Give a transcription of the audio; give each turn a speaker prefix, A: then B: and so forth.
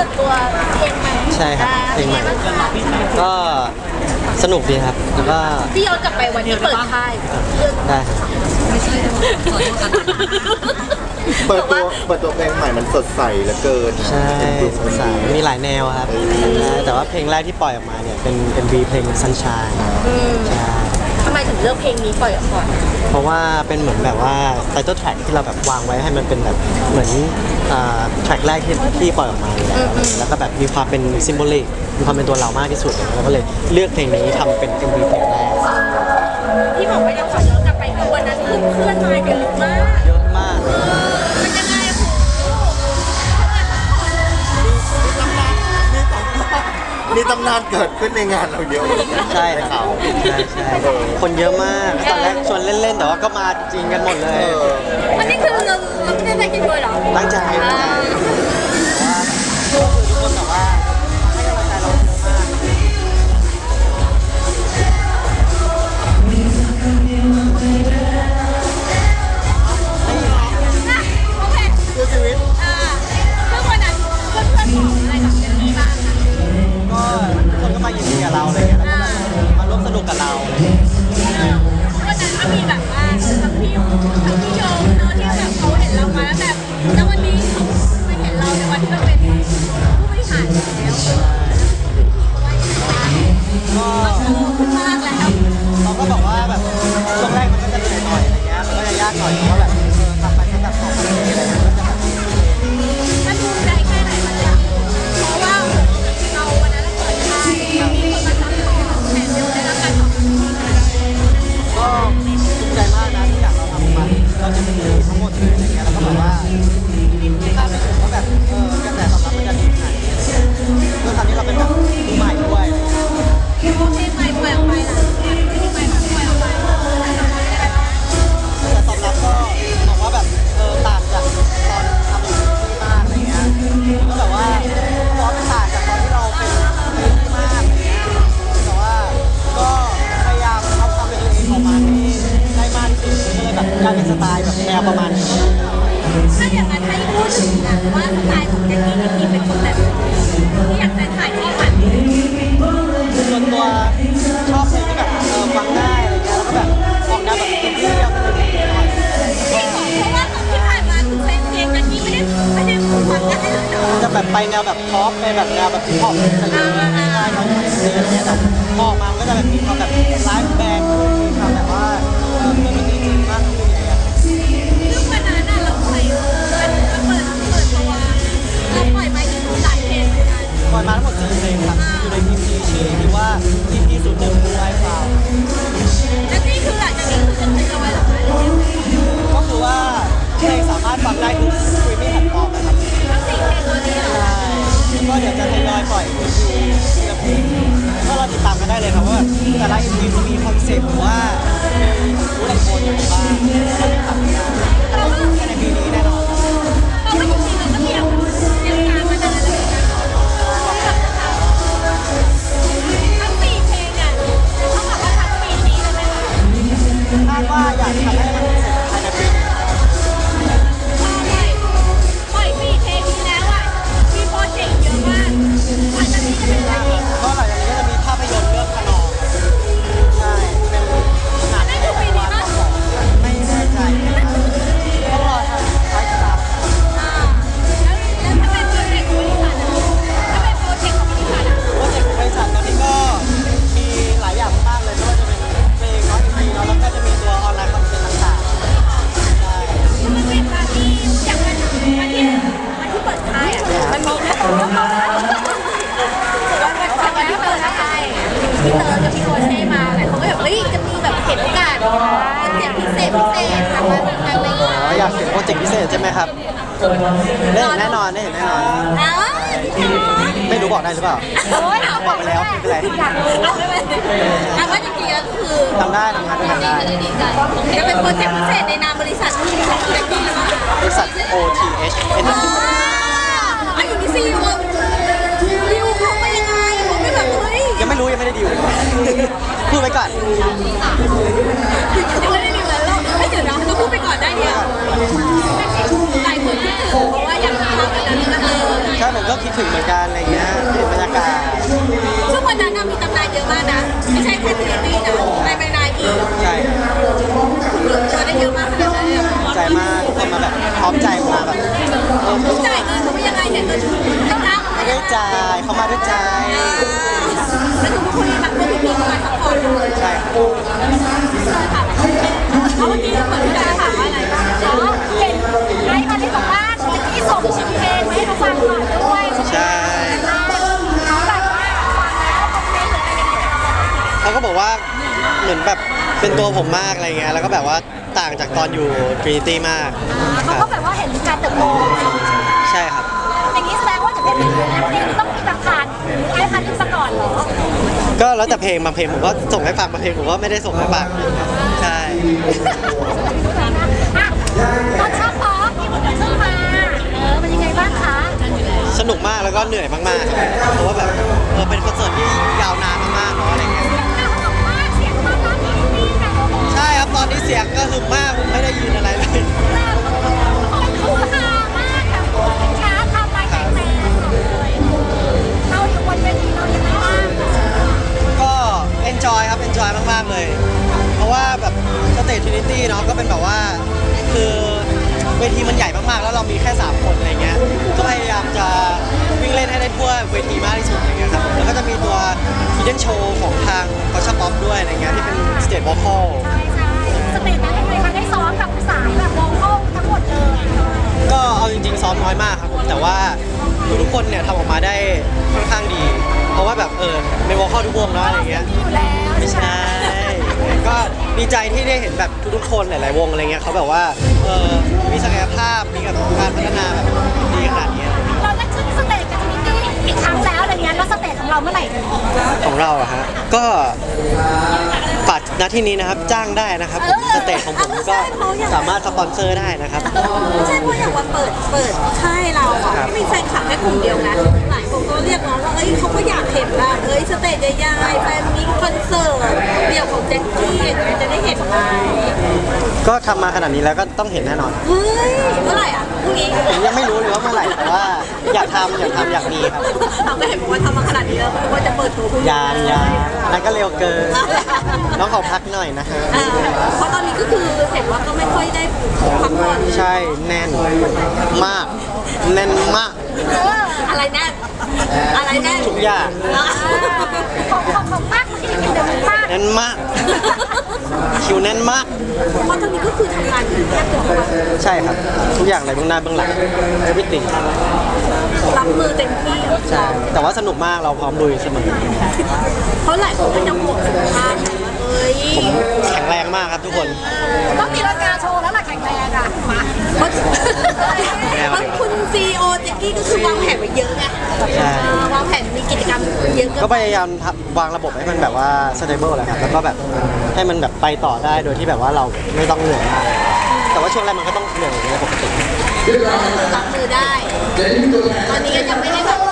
A: ปิดตัวเพลงใหม่
B: ใช่ครับเพลงใหม่
A: ป็นไบ้างคะ
B: ก็สนุกดีครับแล้วก็
A: พี่ย้อนกลับไปวันที่เปิดค่าย
B: ได้ครับ
C: เปิดตัวเปิดตัวเพลงใหม่มันสดใสเหลือเกินนะ
B: ใช่
C: เป็นกลุ่ม
B: สดใสมีหลายแนวครับใช่แต่ว่าเพลงแรกที่ปล่อยออกมาเนี่ย เป็น MV เพลง Sunshine
A: อืม
B: ใช่
A: ทำไม ถึงเลือกเพลงนี้ปล่อยออกก่อน
B: เพราะว่าเป็นเหมือนแบบว่า title track ที่เราแบบวางไว้ให้มันเป็นแบบเหมือนอ่า track แรกที่ที่ปล่อยออกมาอยู่แล้วแล้วก็แบบมีความเป็น symbolic มีความเป็นตัวเรามากที่สุดแล้วก็เลยเลือกเพลงนี้ทำเป็น MV เพลงแรก
A: ที่บอกว่ายังขอย้อนกลับไปคือวันนั้นคือเพื่อนมากันเยอะมาก
B: เยอะมาก
A: มี
C: ตำนานเกิดขึ้นในงานเราเยอะ
B: ใช่ค
C: ข่า
B: รับ
C: ว
B: ใช่ใช่คนเยอะมากตอนแรกชวนเล่นๆ แต่ว่าก็มาจริงกันหมดเล
C: เอยอ
A: อันนี้คือเราเราไม่ได้ตั้งใจด้วยเหรอ
B: ตั้งใจตั้งใจแต่ว่าก็คือทุกคนแบบว่าาก
A: หน่
B: อยเพราะว่าแบบเออทำไปแค่แบบสองปีอะไรเงี้ยก็จะแบบ
A: มันภูมิใจแค่ไหนมันอยากเพราะว่าเราวันนั้นเราเปิดค่ายมีคนมาซัพพอร์ตแถมยังได้รับการตอบรับ
B: ก็ภูมิใจมากนะที่อยากเราทำมาเราจะมีทั้งหมดเลยอะไรเงี้ยแล้วก็แบบว่าคาดไม่ถึงว่าแบบเออกระแสตอบรับมันจะดีขนาดนี้ด้วยความที่เราเป็นแบบ ไปแนวแบบ
A: พอป
B: ไปแบบแนวแบบฮิปฮอปอะไรเงี้ยง่ายๆน้องๆอะไรเงี้ยแต่พอออกมามันก็จะแบบมีความแบบไลฟ์แบ
A: มันมีแค่ตัววันวันที่เปิดค่ายพี่เตอร์กับพี่โคเช่มาหลายคนก็แบบเฮ้ยจะมีแบบเห็นโอกาสโปรเจกต์พิเศษพิเศษสามารถทำอะไร
B: อ๋ออยากเห็นโปรเจกต์พิเศษใช่ไหมครับได้เห็นแน่นอนได้เห็นแน่นอน
A: อ้าว
B: ไม่รู้บอกได้หรือเปล่า
A: โอ้ย
B: บอกไปแล้วไม่เป็นไร
A: อยากรู้เอาไม่เป็นแต่ว่าจริงๆแล้วคือ
B: ทำได้ทำงานด้วยกันได้
A: ดีใจจะเป็นโปรเจกต์พิเศษในนามบริษัทที่ของเด็กดีหรือเปล่า
B: บริษัท OTH เป็น
A: อะอย่างนี้ซีอีโอดิวเขาไปยังไงเขาไม่แบบเฮ้ย
B: ยังไม่รู้ยังไม่ได้ดีลพูดไว้ก่อน
A: ยังไม่ได้ดิวแล้วเราไม่เดี๋ยวนะเราพูดไปก่อนได้เนี่ยหลายคนคิดถึงเพราะว่าอยากทำกันนั้นก็เออ
B: ใช่ผมก็คิดถึถึงเหมือนกันอะไรเงี้ยเห็นบรรยากาศ
A: ซึ่งวันนั้นน่ะมีตำนานเยอะมากนะ ไม่ใช่แค่ทีนีนะในใบนา เอาเมื่
B: อ
A: กี้เหมือนพี่ดาถามว่าอะไรอ๋อเห็นไอ้มาที่บอกว่าเมื่อกี้ส่งเพลงมาให้เราฟังก่อนด้วย
B: ใช่
A: เขาแบบว่าฟังแล้วคอมเมนต์หรืออะไรยังไง
B: เขาก็บอกว่าเหมือนแบบเป็นตัวผมมากอะไรเงี้ยแล้วก็แบบว่าต่างจากตอนอยู่ Trinity มากค
A: เขา
B: รั
A: ก็
B: บ
A: แบบว่าเห็นการเติบโต
B: ใช่ครับ
A: อย่างนี้แสดงว่าจะเป็นเพลงเพลงต้องมีแบบผ่านไอ้พันธุ์ซะก่อนเหรอ
B: ก็แล้วแต่เพลงบางเพลงผมก็ส่งให้ฟังบางเพลงผมก็ไม่ได้ส่งให้ฟังใช่
A: อะ ตอนชอบป๊อปที่หมดขึ้นมาเออเป็นยังไงบ้างคะ
B: สนุกมากแล้วก็เหนื่อยมากๆครับเพราะว่าแบบเออเป็นคอนเสิร์ต hidden show ของทางกอชป๊อปด้วยอะไรเงี้ยที่เป็นสเตจ vocal
A: ใช่ใช่สเตจนั้นเป็นไงคะได้ซ้อมกับสายแบบวงโก้ทั้งหมดเลย
B: ก็เอาจริง ๆ ซ้อมน้อยมากครับผมแต่ว่าทุกๆคนเนี่ยทำออกมาได้ค่อนข้างดี เพราะว่าแบบเออเป็น vocal ทุกวงเนาะอะไรเงี้ย
A: อยู่แล้ว
B: ไม่ใช่ก็ดีใจที่ได้เห็นแบบทุกๆคนหลายๆวงอะไรเงี้ยเขาแบบว่าเออมีศักยภาพมีกับการพัฒนาแบบดีขนาดนี้ เต
A: จของเราเมื่อไหร่
B: ของเราอะฮะก็ ฝากหน้าที่นี้นะครับจ้างได้นะครับผมสเตจของผมก็สามารถสปอนเซอร์ได้นะครับ
A: ไม่ใช่เพราะอย่างว่าเปิดเปิดค่ายเราอะ
B: ครับ
A: ไม่มีแฟนคลับแค่กลุ่มเดียวนะหลายคนก็เรียกร้องว่าเอ้ยเขาก็อยากเห็นว่าเอ้ยสเตจใหญ่ๆแฟนมีคอนเสิร์ตเดี่ยวของแจ็คกี้อย่างเงี้ยจะได้เห็นไหม
B: ก็ทำมาขนาดนี้แล้วก็ต้องเห็นแน่นอน
A: เฮ้ยเมื่อไหร่อะพรุ่งนี้
B: ผมยังไม่รู้เลยว่าเมื่อไหร่แต่ว่าอยากทำอยากทำอยากมีครับ
A: เราก็เห็นบอกว่าทำมาขนาดนี้แล้วไม่รู้ว่าจะเปิดตัวพรุ่งนี้
B: ยางยางนั่นก็เร็วเกินน้องขอพักหน่อยนะฮะ
A: อ่าเพราะตอนนี้ก็คือเห็นว่าก็ไม่ค่อยได้พักผ่อน
B: ใช่แน่นมาก แน่นมาก
A: เอออะไรแน่อะไรแน่
B: ทุกอย่าง
A: ของของของมากมันที่เป็นเดลิมาก
B: แน่นมากคิวแน่นมาก
A: เพราะตอนนี้ก็คือทำงานอยู่แทบจะทุกวัน
B: ใช่ครับ ทุกอย่างเลยเบื้องหน้าเบื้องหลัง everything
A: รับมือเต็มที่
B: ใช่แต่ว่าสนุกมากเราพร้อมลุยเสมอ
A: เพราะหลายคนก็จะห่วงสุขภาพไงว่าเอ้ ย
B: ผมแข็งแรงมากครับทุกคน
A: ต้องมีร่างกายโชว์แล้วล่ะแข็งแรงอะมาเพราะเพราะคุณซีโอแจ็กกี้ก็คือวางแผนไว้เยอะไง
B: ใช่
A: เออวางแผนมีกิจกรรมเยอะ
B: ก็
A: ก็
B: พยายามทำวางระบบให้มันแบบว่า stable แหละครับ แล้วก็แบบให้มันแบบไปต่อได้โดยที่แบบว่าเราไม่ต้องเหนื่อยมาก แต่ว่าช่วงแรกมันก็ต้องเหนื่อยอย่างเงี้ยปกติ
A: รับมือได้ ตอนนี้ก็ยังไม่ได้แบบ